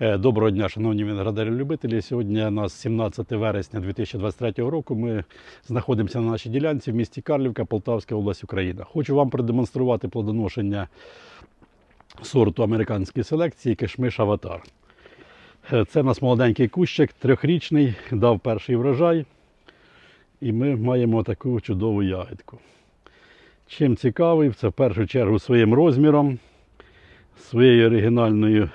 Е, Доброго дня, шановні виноградарі-любителі. Сьогодні у нас 17 вересня 2023 року. Ми знаходимося на нашій ділянці в місті Карлівка, Полтавська область, Україна. Хочу вам продемонструвати плодоношення сорту американської селекції кишмиш Аватар. Е, Це у нас молоденький кущик, трьохрічний, дав перший врожай. І ми маємо таку чудову ягідку. Чим цікавий, це в першу чергу своїм розміром, своєю оригінальною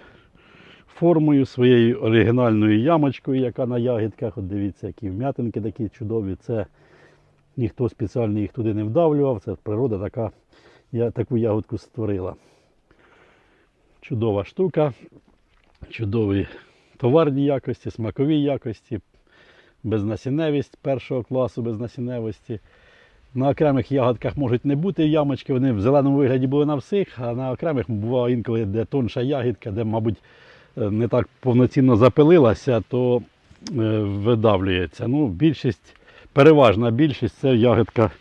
формою, своєю оригінальною ямочкою, яка на ягідках. От дивіться, які вм'ятинки такі чудові. Це ніхто спеціально їх туди не вдавлював. Це природа така, я таку ягодку створила. Чудова штука, чудові товарні якості, смакові якості, безнасінневість першого класу безнасінневості. На окремих ягодках можуть не бути ямочки, вони в зеленому вигляді були на всіх, а на окремих бувало інколи, де тонша ягідка, де, мабуть, не так повноцінно запилилася, то е, видавлюється. Ну, більшість, переважна більшість це ягодка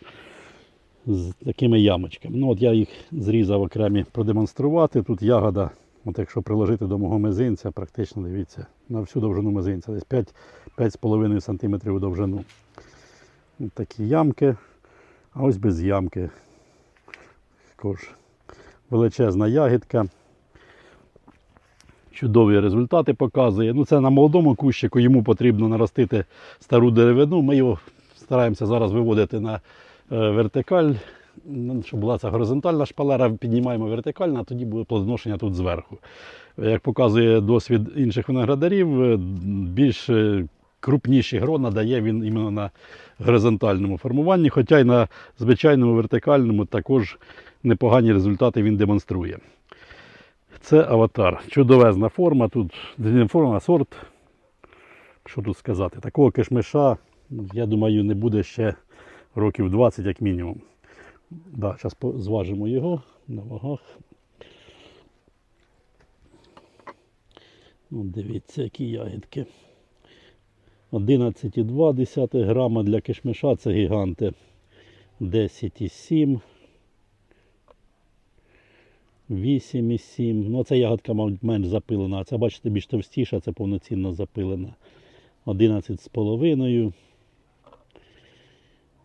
з такими ямочками. Ну, от я їх зрізав окремі продемонструвати. Тут ягода, от якщо приложити до мого мизинця, практично дивіться, на всю довжину мизинця, десь 5, 5,5 см у довжину. От такі ямки. А ось без ямки. Також величезна ягідка. Чудові результати показує. Ну, це на молодому кущику, йому потрібно наростити стару деревину. Ми його стараємося зараз виводити на е, вертикаль, щоб була ця горизонтальна шпалера, піднімаємо вертикально, а тоді буде плодоношення тут зверху. Як показує досвід інших виноградарів, е, більш е, крупніші грона дає він іменно на горизонтальному формуванні, хоча й на звичайному вертикальному також непогані результати він демонструє. Це аватар. Чудовезна форма. Тут форма, сорт. Що тут сказати? Такого кишмиша, я думаю, не буде ще років 20 як мінімум. Да, Зараз зважимо його на вагах. От дивіться, які ягідки. 11,2 грама для кишмиша це гіганти. 10,7. 8,7. Ну, ця ягодка, мабуть, менш запилена. А це, бачите, більш товстіша, це повноцінно запилена. 11,5.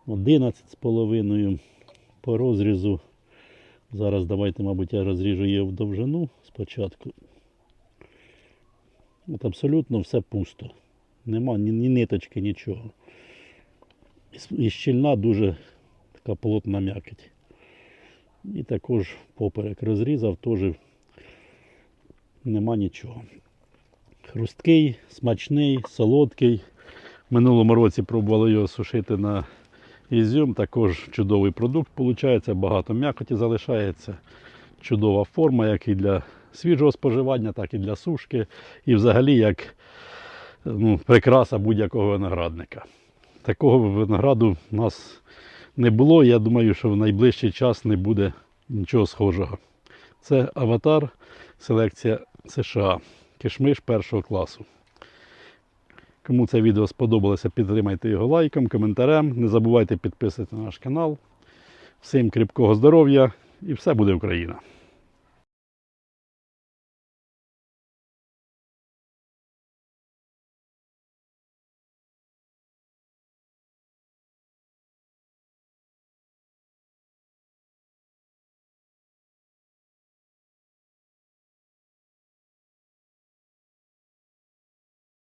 11,5 по розрізу. Зараз давайте, мабуть, я розріжу її в довжину спочатку. От абсолютно все пусто. Нема ні, ні ниточки, нічого. І щільна дуже така плотна м'якоть. І також поперек розрізав, теж нема нічого. Хрусткий, смачний, солодкий. В минулому році пробували його сушити на ізюм. Також чудовий продукт виходить, багато м'якоті залишається. Чудова форма, як і для свіжого споживання, так і для сушки. І взагалі як ну, прикраса будь-якого виноградника. Такого винограду в нас не було. Я думаю, що в найближчий час не буде нічого схожого. Це аватар, селекція США. Кишмиш першого класу. Кому це відео сподобалося, підтримайте його лайком, коментарем. Не забувайте підписатися на наш канал. Всім кріпкого здоров'я і все буде Україна!